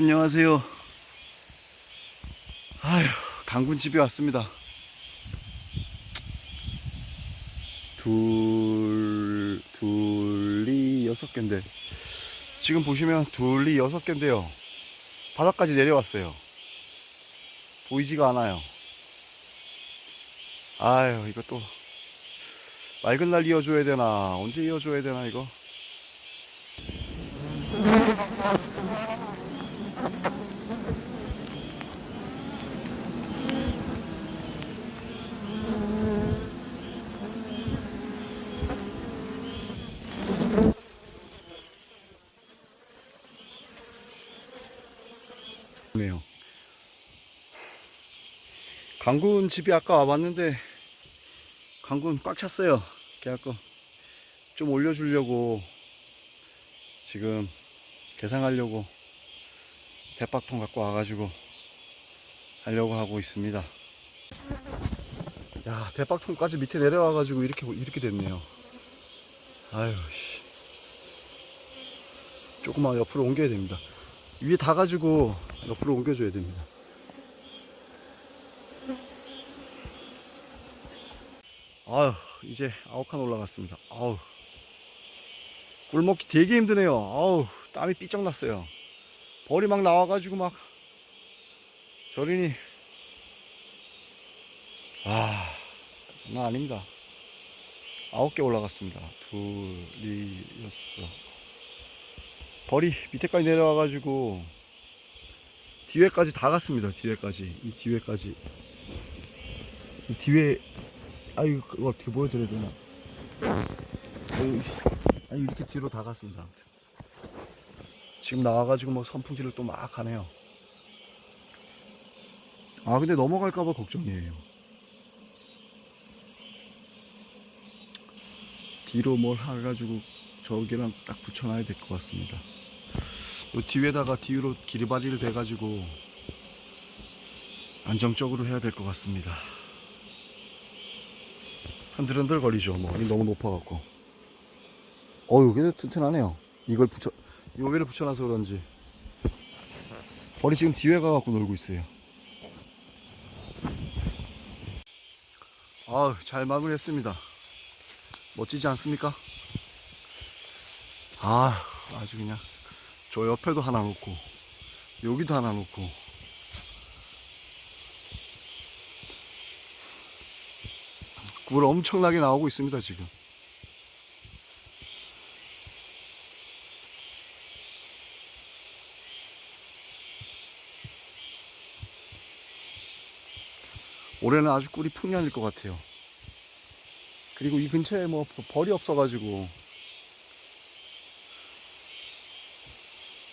안녕하세요. 아휴, 강군 집에 왔습니다. 둘, 둘이 여섯 개인데, 지금 보시면 둘이 여섯 개인데요. 바닥까지 내려왔어요. 보이지가 않아요. 아유, 이것도 맑은 날 이어줘야 되나, 언제 이어줘야 되나, 이거. 네요. 강군 집이 아까 와봤는데 강군 꽉 찼어요. 그래갖고 좀 올려주려고 지금 계산하려고 대박통 갖고 와가지고 하려고 하고 있습니다. 야 대박통까지 밑에 내려와가지고 이렇게 이렇게 됐네요. 아유 씨. 조금만 옆으로 옮겨야 됩니다. 위에 다 가지고 옆으로 옮겨줘야 됩니다. 아유, 이제 아홉 칸 올라갔습니다. 아우. 꿀 먹기 되게 힘드네요. 아우, 땀이 삐쩍 났어요. 벌이 막 나와가지고 막, 저리니, 아, 장난 아닙니다. 아홉 개 올라갔습니다. 둘, 이, 여섯. 벌이 밑에까지 내려와가지고 뒤에까지 다 갔습니다. 뒤에까지 이 뒤에까지 이 뒤에 아유 그거 어떻게 보여드려야 되나? 아유, 이렇게 뒤로 다 갔습니다. 지금 나와가지고 뭐 선풍기를 또 막 하네요. 아 근데 넘어갈까봐 걱정이에요. 뒤로 뭘 해가지고 저기랑 딱 붙여놔야 될 것 같습니다. 요 뒤에다가 뒤로 기리바리를 대가지고 안정적으로 해야 될 것 같습니다. 흔들흔들 거리죠. 뭐 너무 높아갖고. 어유 근데 튼튼하네요. 이걸 붙여 요 위를 붙여놔서 그런지 벌이 지금 뒤에 가갖고 놀고 있어요. 아우 잘 마무리했습니다. 멋지지 않습니까? 아 아주 그냥 저 옆에도 하나 놓고 여기도 하나 놓고. 꿀 엄청나게 나오고 있습니다 지금. 올해는 아주 꿀이 풍년일 것 같아요. 그리고 이 근처에 뭐 벌이 없어가지고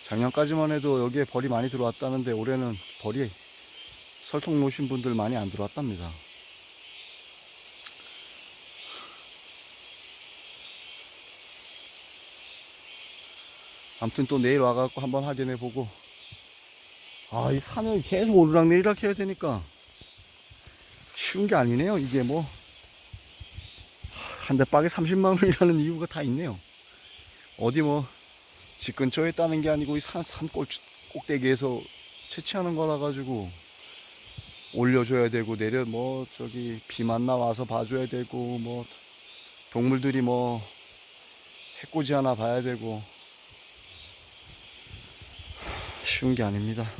작년까지만 해도 여기에 벌이 많이 들어왔다는데 올해는 벌이 설통 놓으신 분들 많이 안 들어왔답니다. 아무튼 또 내일 와갖고 한번 확인해 보고. 아 이 산을 계속 오르락내리락 해야 되니까 쉬운 게 아니네요 이게 뭐. 한 대 빠게 30만 원이라는 이유가 다 있네요. 어디 뭐 집 근처에 따는 게 아니고 이 산, 산 꼴, 꼭대기에서 채취하는 거라 가지고 올려줘야 되고 내려 뭐 저기 비만 나와서 봐줘야 되고 뭐 동물들이 뭐 해코지 하나 봐야 되고. 쉬운 게 아닙니다